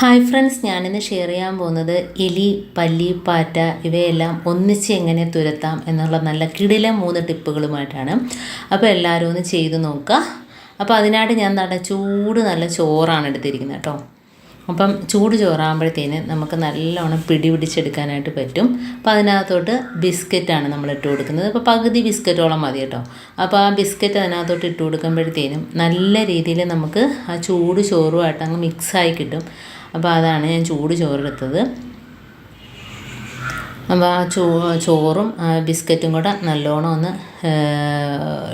Hi friends ഞാനിന്ന് share ചെയ്യാൻ പോകുന്നത് എലി പല്ലി പാറ്റ ഇവയെല്ലാം ഒന്നിച്ച് എങ്ങനെ തുരത്താം എന്നുള്ള നല്ല കിടില മൂന്ന് ടിപ്പുകളുമായിട്ടാണ്. അപ്പോൾ എല്ലാവരും ഒന്ന് ചെയ്ത് നോക്കുക. അപ്പോൾ അതിനായിട്ട് ഞാൻ നല്ല ചൂട് നല്ല ചോറാണ് എടുത്തിരിക്കുന്നത് കേട്ടോ. അപ്പം ചൂട് ചോറാകുമ്പോഴത്തേന് നമുക്ക് നല്ലോണം പിടി പിടിച്ചെടുക്കാനായിട്ട് പറ്റും. അപ്പോൾ അതിനകത്തോട്ട് ബിസ്ക്കറ്റാണ് നമ്മൾ ഇട്ട് കൊടുക്കുന്നത്. അപ്പോൾ പകുതി ബിസ്ക്കറ്റോളം മതി കേട്ടോ. അപ്പോൾ ആ ബിസ്ക്കറ്റ് അതിനകത്തോട്ട് ഇട്ട് കൊടുക്കുമ്പോഴത്തേനും നല്ല രീതിയിൽ നമുക്ക് ആ ചൂട് ചോറുമായിട്ട് അങ്ങ് മിക്സായി കിട്ടും. അപ്പോൾ അതാണ് ഞാൻ ചൂട് ചോറെടുത്തത് അപ്പോൾ ആ ചോ ചോറും ബിസ്ക്കറ്റും കൂടെ നല്ലോണം ഒന്ന്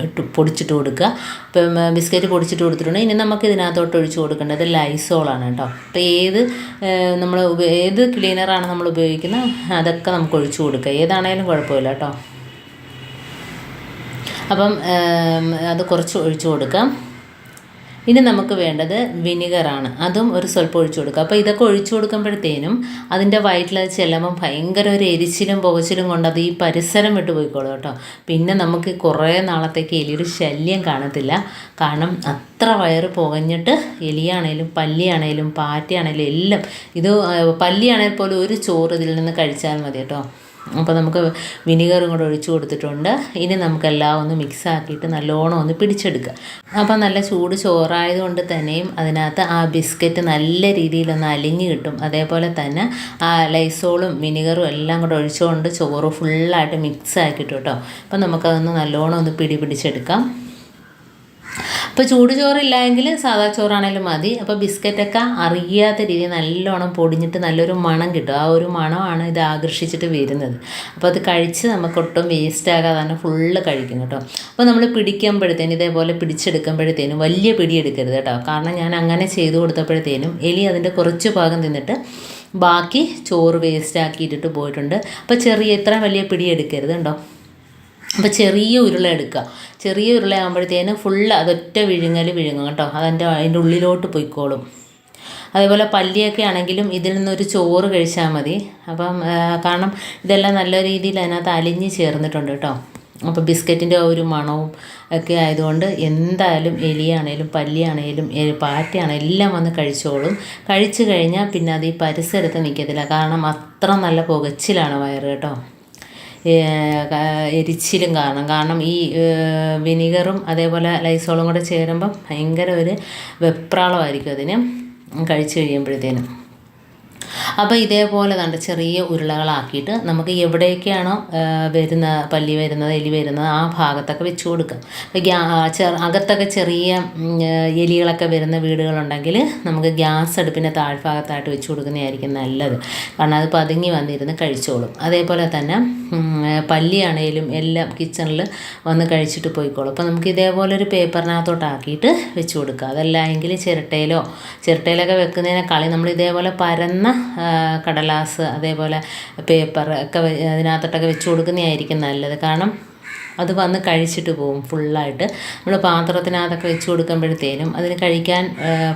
ഇട്ട് പൊടിച്ചിട്ട് കൊടുക്കുക. ഇപ്പം ബിസ്ക്കറ്റ് പൊടിച്ചിട്ട് കൊടുത്തിട്ടുണ്ട്. ഇനി നമുക്ക് ഇതിനകത്തോട്ട് ഒഴിച്ച് കൊടുക്കേണ്ടത് ലൈസോളാണ് കേട്ടോ. അപ്പോൾ ഏത് നമ്മൾ ഏത് ക്ലീനറാണ് നമ്മൾ ഉപയോഗിക്കുന്നത് അതൊക്കെ നമുക്ക് ഒഴിച്ച് കൊടുക്കുക. ഏതാണേലും കുഴപ്പമില്ല കേട്ടോ. അപ്പം അത് കുറച്ച് ഒഴിച്ചു കൊടുക്കാം. ഇനി നമുക്ക് വേണ്ടത് വിനിഗറാണ്. അതും ഒരു സ്വല്പം ഒഴിച്ചു കൊടുക്കുക. അപ്പോൾ ഇതൊക്കെ ഒഴിച്ചു കൊടുക്കുമ്പോഴത്തേനും അതിന്റെ വയറ്റിൽ അത് ചെല്ലുമ്പം ഭയങ്കര ഒരു എരിച്ചിലും പുകച്ചിലും കൊണ്ട് അത് ഈ പരിസരം വിട്ട് പോയിക്കോളും കേട്ടോ. പിന്നെ നമുക്ക് കുറേ നാളത്തേക്ക് എലിയുടെ ശല്യം കാണത്തില്ല. കാരണം അത്ര വയറ് പുകഞ്ഞിട്ട് എലിയാണേലും പല്ലിയാണേലും പാറ്റയാണേലും എല്ലാം ഇത് പല്ലിയാണെങ്കിൽ പോലും ഒരു ചോറ് ഇതിൽ നിന്ന് കഴിച്ചാൽ മതി കേട്ടോ. അപ്പോൾ നമുക്ക് വിനീഗറും കൂടെ ഒഴിച്ചു കൊടുത്തിട്ടുണ്ട്. ഇനി നമുക്കെല്ലാം ഒന്ന് മിക്സ് ആക്കിയിട്ട് നല്ലോണം ഒന്ന് പിടിച്ചെടുക്കുക. അപ്പോൾ നല്ല ചൂട് ചോറായതുകൊണ്ട് തന്നെയും അതിനകത്ത് ആ ബിസ്ക്കറ്റ് നല്ല രീതിയിലൊന്ന് അലിഞ്ഞ് കിട്ടും. അതേപോലെ തന്നെ ആ ലൈസോളും വിനീഗറും എല്ലാം കൂടെ ഒഴിച്ചുകൊണ്ട് ചോറ് ഫുള്ളായിട്ട് മിക്സ് ആക്കിയിട്ട് കേട്ടോ. അപ്പോൾ നമുക്കതൊന്ന് നല്ലോണം ഒന്ന് പിടി പിടിച്ചെടുക്കാം. അപ്പോൾ ചൂട് ചോറില്ലായെങ്കിൽ സാധാ ചോറാണെങ്കിലും മതി. അപ്പോൾ ബിസ്ക്കറ്റൊക്കെ അറിയാത്ത രീതിയിൽ നല്ലോണം പൊടിഞ്ഞിട്ട് നല്ലൊരു മണം കിട്ടും. ആ ഒരു മണമാണ് ഇത് ആകർഷിച്ചിട്ട് വരുന്നത്. അപ്പോൾ അത് കഴിച്ച് നമുക്ക് ഒട്ടും വേസ്റ്റ് ആകാതെ തന്നെ ഫുള്ള് കഴിക്കും കേട്ടോ. അപ്പോൾ നമ്മൾ പിടിക്കുമ്പോഴത്തേനും ഇതേപോലെ പിടിച്ചെടുക്കുമ്പോഴത്തേനും വലിയ പിടി എടുക്കരുത് കേട്ടോ. കാരണം ഞാൻ അങ്ങനെ ചെയ്തു കൊടുത്തപ്പോഴത്തേനും എലി അതിന്റെ കുറച്ച് ഭാഗം തിന്നിട്ട് ബാക്കി ചോറ് വേസ്റ്റ് ആക്കിയിട്ടിട്ട് പോയിട്ടുണ്ട്. അപ്പോൾ ചെറിയ ഇത്ര വലിയ പിടി എടുക്കരുത് കേട്ടോ. അപ്പോൾ ചെറിയ ഉരുള എടുക്കുക. ചെറിയ ഉരുള ആകുമ്പോഴത്തേന് ഫുള്ള് അതൊറ്റ വിഴുങ്ങൽ വിഴുങ്ങും കേട്ടോ. അതെന്റെ അതിന്റെ ഉള്ളിലോട്ട് പൊയ്ക്കോളും. അതേപോലെ പല്ലിയൊക്കെ ആണെങ്കിലും ഇതിൽ നിന്നൊരു ചോറ് കഴിച്ചാൽ മതി. അപ്പം കാരണം ഇതെല്ലാം നല്ല രീതിയിൽ അതിനകത്ത് അലിഞ്ഞ് ചേർന്നിട്ടുണ്ട് കേട്ടോ. അപ്പോൾ ബിസ്ക്കറ്റിന്റെ ഒരു മണവും ഒക്കെ ആയതുകൊണ്ട് എന്തായാലും എലിയാണേലും പല്ലിയാണേലും പാറ്റയാണേലും എല്ലാം വന്ന് കഴിച്ചോളും. കഴിച്ചു കഴിഞ്ഞാൽ പിന്നെ അത് ഈ പരിസരത്ത് നിൽക്കത്തില്ല കാരണം അത്ര നല്ല പുകച്ചിലാണ് വയറ് കേട്ടോ. എരിച്ചിലും കാരണം കാരണം ഈ വിനീഗറും അതേപോലെ ലൈസോളും കൂടെ ചേരുമ്പം ഭയങ്കര ഒരു വെപ്രാളമായിരിക്കും അതിന് കഴിച്ചു കഴിയുമ്പോഴത്തേനും. അപ്പോൾ ഇതേപോലെ കണ്ട ചെറിയ ഉരുളകളാക്കിയിട്ട് നമുക്ക് എവിടെയൊക്കെയാണോ വരുന്ന പല്ലി വരുന്നത് എലി വരുന്നത് ആ ഭാഗത്തൊക്കെ വെച്ച് കൊടുക്കാം. ഗ്യാ അകത്തൊക്കെ ചെറിയ എലികളൊക്കെ വരുന്ന വീടുകളുണ്ടെങ്കിൽ നമുക്ക് ഗ്യാസ് അടുപ്പിന്റെ താഴ്ഭാഗത്തായിട്ട് വെച്ച് കൊടുക്കുന്നതായിരിക്കും നല്ലത്. കാരണം അത് പതുങ്ങി വന്നിരുന്ന് കഴിച്ചോളും. അതേപോലെ തന്നെ പല്ലിയാണേലും എല്ലാം കിച്ചണിൽ വന്ന് കഴിച്ചിട്ട് പോയിക്കോളും. അപ്പോൾ നമുക്ക് ഇതേപോലെ ഒരു പേപ്പറിനകത്തോട്ടാക്കിയിട്ട് വെച്ച് കൊടുക്കുക അതല്ല എങ്കിൽ ചിരട്ടയിലോ ചിരട്ടയിലൊക്കെ വെക്കുന്നതിനേക്കാളി നമ്മൾ ഇതേപോലെ പരന്ന കടലാസ് അതേപോലെ പേപ്പർ ഒക്കെ അതിനകത്തോട്ടൊക്കെ വെച്ച് കൊടുക്കുന്നതായിരിക്കും നല്ലത്. കാരണം അത് വന്ന് കഴിച്ചിട്ട് പോകും ഫുള്ളായിട്ട് നമ്മൾ പാത്രത്തിനകത്തൊക്കെ വെച്ച് കൊടുക്കുമ്പോഴത്തേനും അതിന് കഴിക്കാൻ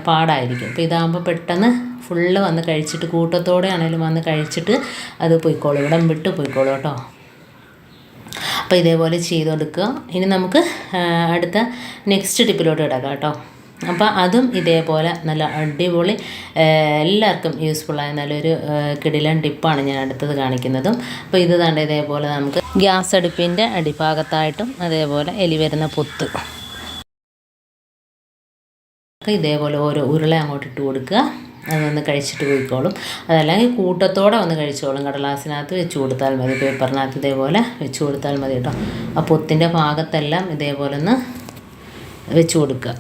പാടായിരിക്കും. അപ്പോൾ ഇതാകുമ്പോൾ പെട്ടെന്ന് ഫുള്ള് വന്ന് കഴിച്ചിട്ട് കൂട്ടത്തോടെ ആണെങ്കിലും വന്ന് കഴിച്ചിട്ട് അത് പൊയ്ക്കോളും. ഇവിടം വിട്ട് പൊയ്ക്കോളും കേട്ടോ. അപ്പോൾ ഇതേപോലെ ചെയ്ത് കൊടുക്കുക ഇനി നമുക്ക് അടുത്ത നെക്സ്റ്റ് ടിപ്പിലോട്ട് കിടക്കാം കേട്ടോ. അപ്പോൾ അതും ഇതേപോലെ നല്ല അടിപൊളി എല്ലാവർക്കും യൂസ്ഫുള്ളായ നല്ലൊരു കിടിലൻ ടിപ്പാണ് ഞാൻ അടുത്തത് കാണിക്കുന്നതും. അപ്പോൾ ഇത് തന്നെ ഇതേപോലെ നമുക്ക് ഗ്യാസ് അടുപ്പിന്റെ അടിഭാഗത്തായിട്ടും അതേപോലെ എലി വരുന്ന പൊത്ത്. ഇതേപോലെ ഓരോ ഉരുള അങ്ങോട്ട് ഇട്ട് കൊടുക്കുക. അതൊന്ന് കഴിച്ചിട്ട് പോയിക്കോളും. അതല്ലെങ്കിൽ കൂട്ടത്തോടെ ഒന്ന് കഴിച്ചോളും. കടലാസിനകത്ത് വെച്ച് കൊടുത്താൽ മതി. പേപ്പറിനകത്ത് ഇതേപോലെ വെച്ച് കൊടുത്താൽ മതി കേട്ടോ. ആ പൊത്തിന്റെ ഭാഗത്തെല്ലാം ഇതേപോലെ ഒന്ന് വെച്ച് കൊടുക്കുക.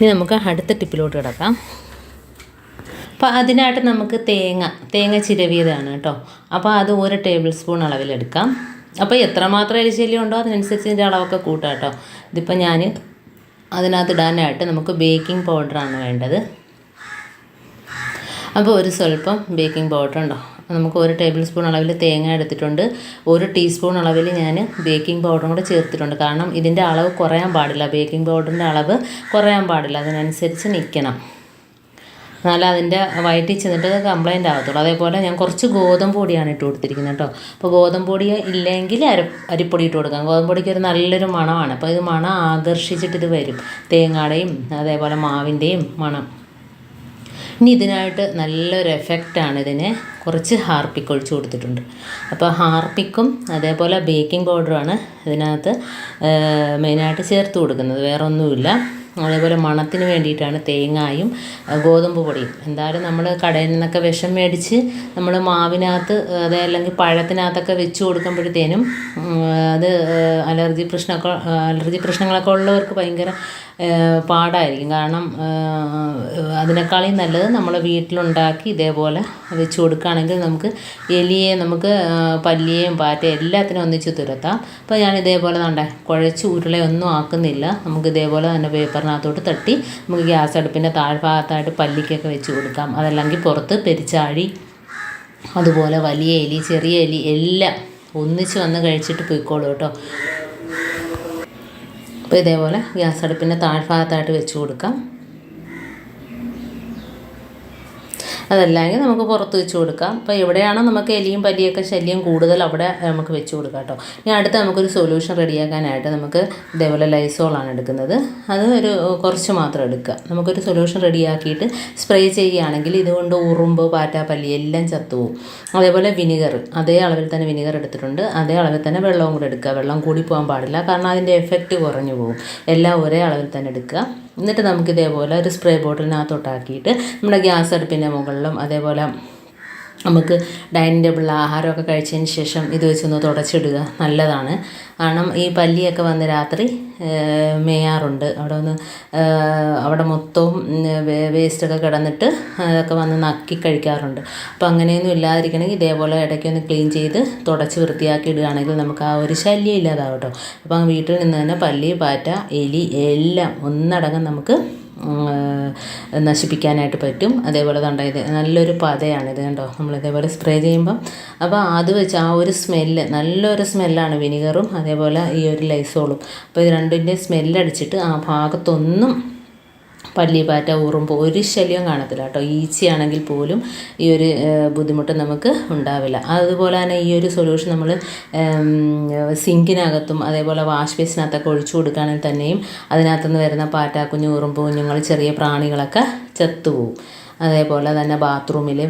ഇനി നമുക്ക് അടുത്ത ടിപ്പിലോട്ട് കിടക്കാം. അപ്പോൾ അതിനായിട്ട് നമുക്ക് തേങ്ങ തേങ്ങ ചിരവിയതാണ് കേട്ടോ. അപ്പോൾ അത് ഒരു ടേബിൾ സ്പൂൺ അളവിലെടുക്കാം. അപ്പോൾ എത്രമാത്രം എരിശല്യം ഉണ്ടോ അതിനനുസരിച്ച് ഇതിന്റെ അളവൊക്കെ കൂട്ടാം കേട്ടോ. ഇതിപ്പോൾ ഞാൻ അതിനകത്ത് ഇടാനായിട്ട് നമുക്ക് ബേക്കിംഗ് പൗഡറാണ് വേണ്ടത്. അപ്പോൾ ഒരു സ്വല്പം ബേക്കിംഗ് പൗഡർ ഉണ്ടോ നമുക്ക് ഒരു ടേബിൾ സ്പൂൺ അളവിൽ തേങ്ങ എടുത്തിട്ടുണ്ട്. ഒരു ടീസ്പൂൺ അളവിൽ ഞാൻ ബേക്കിംഗ് പൗഡറും കൂടെ ചേർത്തിട്ടുണ്ട്. കാരണം ഇതിന്റെ അളവ് കുറയാൻ പാടില്ല. ബേക്കിംഗ് പൗഡറിന്റെ അളവ് കുറയാൻ പാടില്ല. അതിനനുസരിച്ച് നിൽക്കണം. എന്നാലും അതിന്റെ വയറ്റിൽ ചെന്നിട്ട് കംപ്ലൈന്റ് ആകത്തുള്ളൂ അതേപോലെ ഞാൻ കുറച്ച് ഗോതമ്പ് പൊടിയാണ് ഇട്ട് കൊടുത്തിരിക്കുന്നത് കേട്ടോ. അപ്പോൾ ഗോതമ്പ് പൊടി ഇല്ലെങ്കിൽ അര അരിപ്പൊടി ഇട്ട് കൊടുക്കാം. ഗോതമ്പ് പൊടിക്ക് ഒരു നല്ലൊരു മണമാണ്. അപ്പോൾ ഇത് മണം ആകർഷിച്ചിട്ട് ഇത് വരും. തേങ്ങയുടെയും അതേപോലെ മാവിന്റെയും മണം. ഇനി ഇതിനായിട്ട് നല്ലൊരു എഫക്റ്റാണ് ഇതിന് കുറച്ച് ഹാർപ്പിക്ക് ഒഴിച്ചു കൊടുത്തിട്ടുണ്ട്. അപ്പോൾ ഹാർപ്പിക്കും അതേപോലെ ബേക്കിംഗ് പൗഡറുമാണ് ഇതിനകത്ത് മെയിനായിട്ട് ചേർത്ത് കൊടുക്കുന്നത്. വേറെ ഒന്നുമില്ല അതേപോലെ മണത്തിന് വേണ്ടിയിട്ടാണ് തേങ്ങായും ഗോതമ്പ് പൊടിയും. എന്തായാലും നമ്മൾ കടയിൽ നിന്നൊക്കെ വിഷം മേടിച്ച് നമ്മൾ മാവിനകത്ത് അത് അല്ലെങ്കിൽ പഴത്തിനകത്തൊക്കെ വെച്ച് കൊടുക്കുമ്പോഴത്തേനും അത് അലർജി പ്രശ്നമൊക്കെ അലർജി പ്രശ്നങ്ങളൊക്കെ ഉള്ളവർക്ക് ഭയങ്കര പാടായിരിക്കും. കാരണം അതിനേക്കാളും നല്ലത് നമ്മൾ വീട്ടിലുണ്ടാക്കി ഇതേപോലെ വെച്ച് കൊടുക്കുകയാണെങ്കിൽ നമുക്ക് എലിയെ നമുക്ക് പല്ലിയേയും പാറ്റയും എല്ലാത്തിനും ഒന്നിച്ച് തുരത്താം. അപ്പോൾ ഞാൻ ഇതേപോലെ നണ്ട കുഴച്ച് ഉരുളയൊന്നും ആക്കുന്നില്ല. നമുക്ക് ഇതേപോലെ തന്നെ പേപ്പറിനകത്തോട്ട് തട്ടി നമുക്ക് ഗ്യാസ് അടുപ്പിന്റെ താഴ്ഭാഗത്തായിട്ട് പല്ലിക്കൊക്കെ വെച്ച് കൊടുക്കാം. അതല്ലെങ്കിൽ പുറത്ത് പെരിച്ചാഴി അതുപോലെ വലിയ എലി ചെറിയ എലി എല്ലാം ഒന്നിച്ച് വന്ന് കഴിച്ചിട്ട് പോയിക്കോളൂ കേട്ടോ. അപ്പോൾ ഇതേപോലെ ഗ്യാസ് അടുപ്പിന്റെ താഴ്ഭാഗത്തായിട്ട് വെച്ച് കൊടുക്കാം. അതല്ലെങ്കിൽ നമുക്ക് പുറത്ത് വെച്ച് കൊടുക്കാം. അപ്പോൾ എവിടെയാണോ നമുക്ക് എലിയും പല്ലിയൊക്കെ ശല്യം കൂടുതൽ അവിടെ നമുക്ക് വെച്ച് കൊടുക്കാം കേട്ടോ. ഇനി അടുത്ത് നമുക്കൊരു സൊല്യൂഷൻ റെഡിയാക്കാനായിട്ട് നമുക്ക് ഇതേപോലെ ലൈസോളാണ് എടുക്കുന്നത്. അത് ഒരു കുറച്ച് മാത്രം എടുക്കുക. നമുക്കൊരു സൊല്യൂഷൻ റെഡിയാക്കിയിട്ട് സ്പ്രേ ചെയ്യുകയാണെങ്കിൽ ഇതുകൊണ്ട് ഉറുമ്പ് പാറ്റ പല്ലി എല്ലാം ചത്തുപോകും അതേപോലെ വിനിഗർ അതേ അളവിൽ തന്നെ വിനിഗർ എടുത്തിട്ടുണ്ട്. അതേ അളവിൽ തന്നെ വെള്ളവും കൂടെ എടുക്കുക. വെള്ളം കൂടി പോകാൻ പാടില്ല. കാരണം അതിന്റെ എഫക്റ്റ് കുറഞ്ഞു പോകും. എല്ലാം ഒരേ അളവിൽ തന്നെ എടുക്കുക. എന്നിട്ട് നമുക്ക് ഇതേപോലെ ഒരു സ്പ്രേ ബോട്ടിലിനകത്തോട്ടാക്കിയിട്ട് നമ്മുടെ ഗ്യാസ് അടുപ്പിന്റെ മുകളിലും അതേപോലെ നമുക്ക് ഡൈനിങ് ടേബിൾ ആഹാരമൊക്കെ കഴിച്ചതിന് ശേഷം ഇത് വെച്ചൊന്ന് തുടച്ചിടുക. നല്ലതാണ്. കാരണം ഈ പല്ലിയൊക്കെ വന്ന് രാത്രി മേയാറുണ്ട്. അവിടെ ഒന്ന് അവിടെ മൊത്തവും വേസ്റ്റൊക്കെ കിടന്നിട്ട് അതൊക്കെ വന്ന് നക്കി കഴിക്കാറുണ്ട്. അപ്പോൾ അങ്ങനെയൊന്നും ഇല്ലാതിരിക്കണമെങ്കിൽ ഇതേപോലെ ഇടയ്ക്കൊന്ന് ക്ലീൻ ചെയ്ത് തുടച്ച് വൃത്തിയാക്കി ഇടുകയാണെങ്കിൽ നമുക്ക് ആ ഒരു ശല്യം ഇല്ലാതാവും കേട്ടോ. അപ്പം വീട്ടിൽ നിന്ന് തന്നെ പല്ലി പാറ്റ എലി എല്ലാം ഒന്നടങ്കം നമുക്ക് നശിപ്പിക്കാനായിട്ട് പറ്റും. അതേപോലെ കണ്ടോ ഇത് നല്ലൊരു പതയാണിത് കണ്ടോ? നമ്മൾ ഇതേപോലെ സ്പ്രേ ചെയ്യുമ്പം. അപ്പോൾ അത് വെച്ച് ആ ഒരു സ്മെല്ല് നല്ലൊരു സ്മെല്ലാണ് വിനിഗറും അതേപോലെ ഈ ഒരു ലൈസോളും അപ്പോൾ ഇത് രണ്ടിന്റെ സ്മെല്ലടിച്ചിട്ട് ആ ഭാഗത്തൊന്നും പല്ലി പാറ്റ ഉറുമ്പ് ഒരു ശല്യം കാണത്തില്ല കേട്ടോ. ഈച്ചയാണെങ്കിൽ പോലും ഈ ഒരു ബുദ്ധിമുട്ട് നമുക്ക് ഉണ്ടാവില്ല. അതുപോലെ തന്നെ ഈ ഒരു സൊല്യൂഷൻ നമ്മൾ സിങ്കിനകത്തും അതേപോലെ വാഷ് ബേസിനകത്തൊക്കെ ഒഴിച്ചു കൊടുക്കുകയാണെങ്കിൽ തന്നെയും അതിനകത്തുനിന്ന് വരുന്ന പാറ്റ കുഞ്ഞു ഉറുമ്പ് കുഞ്ഞുങ്ങൾ ചെറിയ പ്രാണികളൊക്കെ ചത്തുപോകും. അതേപോലെ തന്നെ ബാത്റൂമിൽ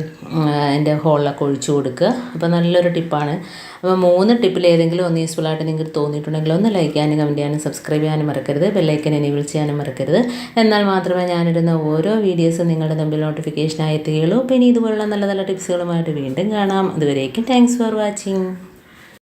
എന്റെ ഹോളിലൊക്കെ ഒഴിച്ചു കൊടുക്കുക. അപ്പോൾ നല്ലൊരു ടിപ്പാണ്. അപ്പോൾ മൂന്ന് ടിപ്പിൽ ഏതെങ്കിലും ഒന്ന് യൂസ്ഫുൾ ആയിട്ട് നിങ്ങൾക്ക് തോന്നിയിട്ടുണ്ടെങ്കിൽ ഒന്ന് ലൈക്ക് ചെയ്യാനും കമന്റ് ചെയ്യാനും സബ്സ്ക്രൈബ് ചെയ്യാനും മറക്കരുത്. ബെല്ലൈക്കൻ എനേബിൾ ചെയ്യാനും മറക്കരുത്. എന്നാൽ മാത്രമേ ഞാനിടുന്ന ഓരോ വീഡിയോസും നിങ്ങളുടെ തമ്മിൽ നോട്ടിഫിക്കേഷനായി എത്തുകയുള്ളൂ. പിന്നെ ഇതുപോലുള്ള നല്ല നല്ല ടിപ്സുകളുമായിട്ട് വീണ്ടും കാണാം. അതുവരേക്കും താങ്ക്സ് ഫോർ വാച്ചിങ്